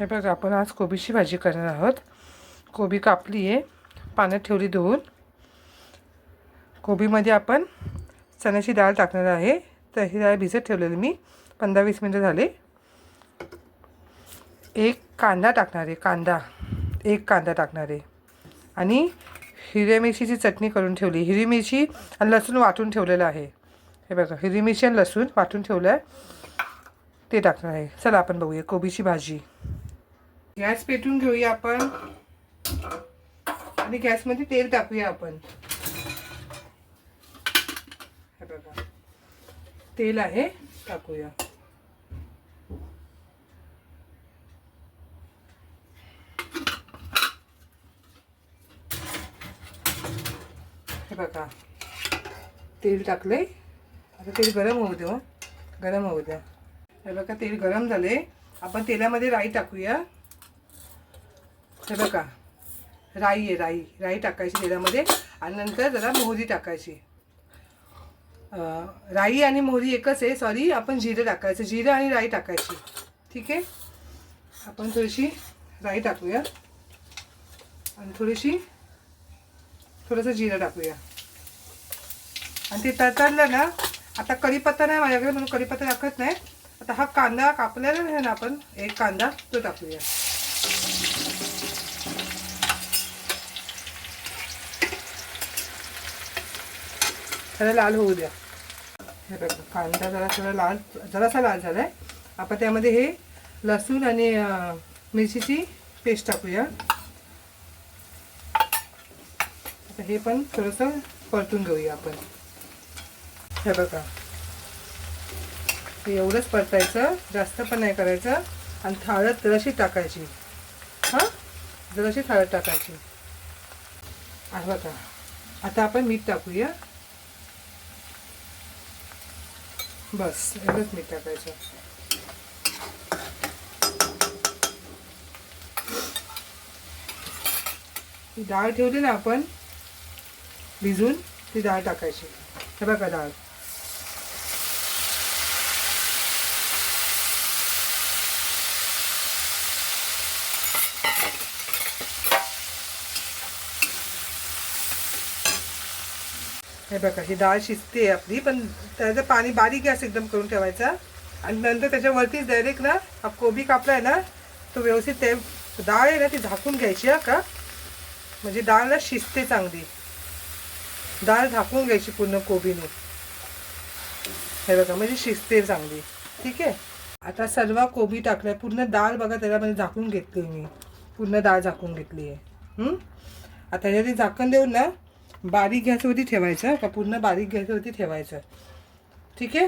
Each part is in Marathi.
हे बघा आपण आज कोबीची भाजी करणार आहोत. कोबी कापली आहे. पाण्यात ठेवली धुवून. कोबीमध्ये आपण चण्याची डाळ टाकणार आहे. तर ही डाळ भिजत ठेवलेली मी. पंधरा वीस मिनटं झाले. एक कांदा टाकणार आहे. कांदा. एक कांदा टाकणार आहे. आणि हिरव्या मिरचीची चटणी करून ठेवली. हिरवी मिरची आणि लसूण वाटून ठेवलेलं आहे. हे बघा हिरवी मिरची आणि लसूण वाटून ठेवलं आहे ते टाकणार आहे. चला आपण बघूया कोबीची भाजी. गॅस पेटून घेऊया आपण. आणि गॅसमध्ये तेल टाकूया आपण. हे बघा. तेल आहे टाकूया. हे बघा. तेल टाकले आता तेल गरम होऊ द्या गरम होऊ द्या. हे बघा तेल गरम झाले आपण तेलामध्ये राई टाकूया. हे बघा. राई आहे राई. राई टाकायची तेलामध्ये आणि नंतर जरा मोहरी टाकायची. राई आणि मोहरी एकच आहे. सॉरी आपण जिरं टाकायचं. जिरं आणि राई टाकायची. ठीक आहे? आपण थोडीशी राई टाकूया. आणि थोडीशी थोडंसं जिरं टाकूया. आणि ते तळतळलं ना आता कढीपत्ता नाही माझ्याकडे म्हणून कढीपत्ता टाकत नाही. आता हा कांदा कापलेला आहे ना आपण एक कांदा तो टाकूया. त्याला लाल होऊ द्या. हे बघा कांदा जरा थोडा लाल जरासा लाल झाला आहे आपण त्यामध्ये हे लसूण आणि मिरचीची पेस्ट टाकूया. आता हे पण थोडंसं परतून घेऊया आपण. हे बघा. एवढंच परतायचं जास्त पण नाही करायचं. आणि थाळत जराशी टाकायची. हां? जराशी थाळत टाकायची. आहे बघा आता आपण मीठ टाकूया. बस एवढंच मीठ टाकायचं. ही डाळ ठेवली ना आपण भिजून ती डाळ टाकायची. हे बघा डाळ. हे बघा ही डाळ शिजते आपली पण त्याचं पाणी बारीक गॅस एकदम करून ठेवायचा. आणि नंतर त्याच्यावरती डायरेक्ट ना हा कोबी कापला आहे ना तो व्यवस्थित ते डाळ आहे ना ती झाकून घ्यायची हा का? म्हणजे डाळ ना शिजते चांगली. डाळ झाकून घ्यायची पूर्ण कोबीने. हे बघा म्हणजे शिजते चांगली. ठीक आहे? आता सर्व कोबी टाकलाय पूर्ण डाळ बघा त्याला म्हणजे झाकून घेतली मी. पूर्ण डाळ झाकून घेतली आहे. आता ह्याच्यावरती झाकण देऊन ना बारीक गॅसवरती ठेवायचं का पूर्ण बारीक गॅसवरती ठेवायचं. ठीक आहे?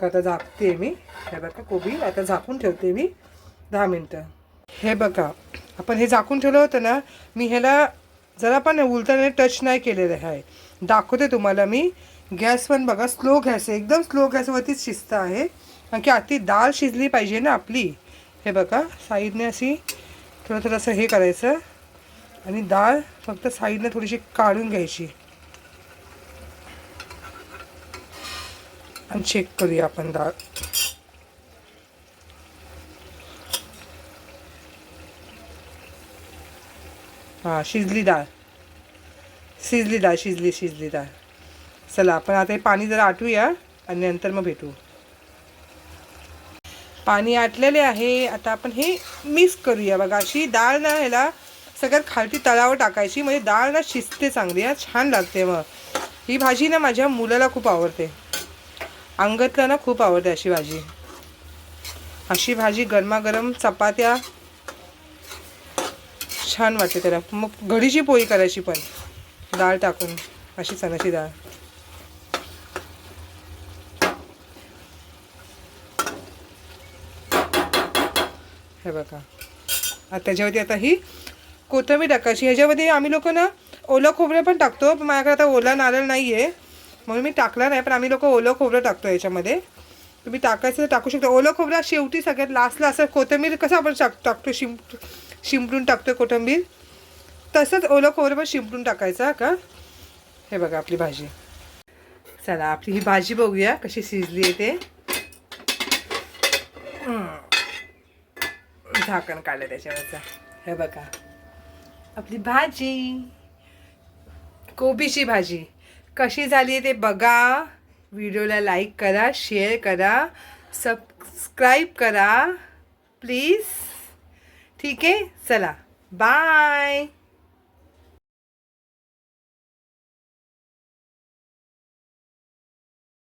का आता झाकते मी. हे बघा कोबी. आता झाकून ठेवते मी. दहा मिनटं. हे बघा आपण हे झाकून ठेवलं होतं ना मी ह्याला जरा पण उलटाने टच नाही केलेलं आहे. दाखवते तुम्हाला मी. गॅस पण बघा स्लो गॅस आहे. एकदम स्लो गॅसवरतीच शिजत आहे. कारण की आधी डाळ शिजली पाहिजे ना आपली. हे बघा साईडने अशी थोडं थोडंसं हे करायचं. आणि डाळ फक्त साईडनं थोडीशी काढून घ्यायची. आणि चेक करूया आपण डाळ हां शिजली डाळ शिजली डाळ शिजली शिजली डाळ चला आपण आता हे पाणी जरा आटूया आणि नंतर मग भेटू. पाणी आटलेले आहे. आता आपण हे मिक्स करूया. बघा अशी डाळ ना ह्याला सगळ्यात खालती तळावर टाकायची. म्हणजे डाळ ना शिजते चांगली हा छान लागते मग. ही भाजी ना माझ्या मुलाला खूप आवडते. अंगतला ना खूप आवडते अशी भाजी. अशी भाजी गरमागरम चपात्या. छान वाटते त्याला. मग घडीची पोळी करायची पण. डाळ टाकून. अशी चण्याची डाळ. हे बघा. आता त्याच्यावरती आता ही कोथंबीर टाकायची. ह्याच्यामध्ये आम्ही लोक ना ओलं खोबरं पण टाकतो पण माझ्याकडे आता ओला नारळ नाही आहे म्हणून मी टाकला नाही पण आम्ही लोक ओलं खोबरं टाकतो याच्यामध्ये तुम्ही टाकायचं तर टाकू शकता. ओलं खोबरं शेवटी सगळ्यात लास्टला असं कोथिंबीर कसं आपण टाक टाकतो शिम शिंपडून टाकतो कोथिंबीर? तसंच ओलं खोबरं पण शिंपडून टाकायचं का? हे बघा आपली भाजी. चला आपली ही भाजी बघूया कशी शिजली आहे ते. झाकण काढलं त्याच्यावरचं. हे बघा. आपली भाजी. कोबीची भाजी. कशी झाली ते बघा. व्हिडिओला लाईक करा शेअर करा सबस्क्राईब करा. प्लीज. ठीक आहे? चला. बाय.